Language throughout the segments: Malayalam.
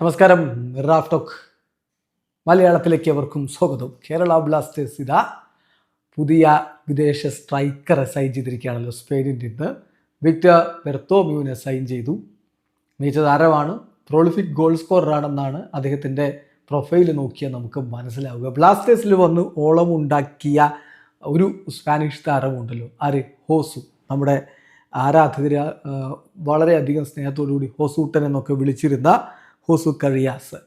നമസ്കാരം റാഫ് ടോക്ക് മലയാളത്തിലേക്ക് അവർക്കും സ്വാഗതം. കേരള ബ്ലാസ്റ്റേഴ്സ് ഇതാ പുതിയ വിദേശ സ്ട്രൈക്കറെ സൈൻ ചെയ്തിരിക്കുകയാണല്ലോ സ്പെയിനിന്റെ ഇന്ന് വിക്ടർ ബെർത്തോമ്യൂവിനെ സൈൻ ചെയ്തു. മികച്ച താരമാണ്. പ്രോളിഫിക് ഗോൾ സ്കോററാണെന്നാണ് അദ്ദേഹത്തിന്റെ പ്രൊഫൈൽ നോക്കിയാൽ നമുക്ക് മനസ്സിലാവുക. ബ്ലാസ്റ്റേഴ്സിൽ വന്ന് ഓളമുണ്ടാക്കിയ ഒരു സ്പാനിഷ് താരമുണ്ടല്ലോ ആര്? ഹോസു. നമ്മുടെ ആരാധകർ ആ, വളരെയധികം സ്നേഹത്തോടുകൂടി ഹോസൂട്ടൻ എന്നൊക്കെ വിളിച്ചിരുന്ന ഹോസു കഴിയാസ്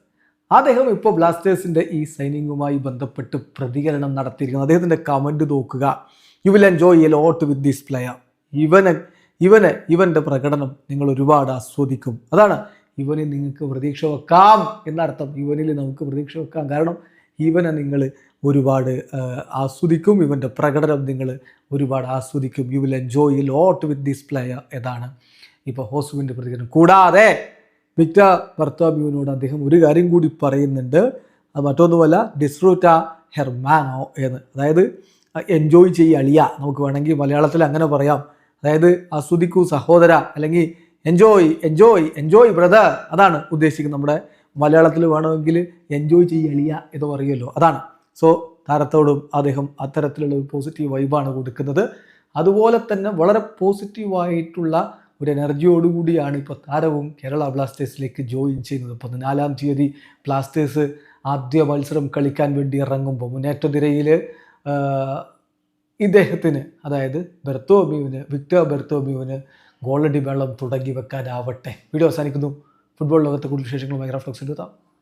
അദ്ദേഹം ഇപ്പോൾ ബ്ലാസ്റ്റേഴ്സിന്റെ ഈ സൈനിങ്ങുമായി ബന്ധപ്പെട്ട് പ്രതികരണം നടത്തിയിരിക്കുന്നു. അദ്ദേഹത്തിന്റെ കമന്റ് നോക്കുക. You will enjoy a lot with this player ഇവന് ഇവന് ഇവന്റെ പ്രകടനം നിങ്ങൾ ഒരുപാട് ആസ്വദിക്കും. അതാണ് ഇവനെ നിങ്ങൾക്ക് പ്രതീക്ഷ വെക്കാം എന്നർത്ഥം. ഇവനിൽ നമുക്ക് പ്രതീക്ഷ വെക്കാം. കാരണം ഇവനെ നിങ്ങൾ ഒരുപാട് ആസ്വദിക്കും. ഇവന്റെ പ്രകടനം നിങ്ങൾ ഒരുപാട് ആസ്വദിക്കും. You will enjoy lot with this player എന്നാണ് ഇപ്പോൾ ഹോസുവിന്റെ പ്രതികരണം. കൂടാതെ വിക്ടർ ബർത്തോമ്യൂവിനോട് അദ്ദേഹം ഒരു കാര്യം കൂടി പറയുന്നുണ്ട്. അത് മറ്റൊന്നുമല്ല ഡിസ്റൂറ്റ ഹെർമാനോ എന്ന്. അതായത് എൻജോയ് ചെയ്യളിയ നമുക്ക് വേണമെങ്കിൽ മലയാളത്തിൽ അങ്ങനെ പറയാം. അതായത് ആസ്വദിക്കൂ സഹോദര അല്ലെങ്കിൽ എൻജോയ് എൻജോയ് എൻജോയ് ബ്രദർ അതാണ് ഉദ്ദേശിക്കുന്നത്. നമ്മുടെ മലയാളത്തിൽ വേണമെങ്കിൽ എൻജോയ് ചെയ്യളിയ എന്ന് പറയുമല്ലോ അതാണ്. സോ താരത്തോടും അദ്ദേഹം അത്തരത്തിലുള്ള ഒരു പോസിറ്റീവ് വൈബാണ് കൊടുക്കുന്നത്. അതുപോലെ തന്നെ വളരെ പോസിറ്റീവായിട്ടുള്ള ഒരു എനർജിയോടുകൂടിയാണ് ഇപ്പോൾ താരവും കേരള ബ്ലാസ്റ്റേഴ്സിലേക്ക് ജോയിൻ ചെയ്യുന്നത്. പതിനാലാം തീയതി ബ്ലാസ്റ്റേഴ്സ് ആദ്യ മത്സരം കളിക്കാൻ വേണ്ടി ഇറങ്ങുമ്പോൾ മുന്നേറ്റ നിരയിൽ ഇദ്ദേഹത്തിന് അതായത് ബെർത്തോമ്യൂവിന് വിക്ടർ ബെർത്തോമ്യൂവിന് ഗോളടി വെള്ളം തുടങ്ങി വെക്കാനാവട്ടെ. വീഡിയോ അവസാനിക്കുന്നു. ഫുട്ബോൾ ലോകത്തെ കൂടുതൽ വിശേഷങ്ങളുമായി ഗ്രാഫ്റ്റോക്സ് എടുത്താം.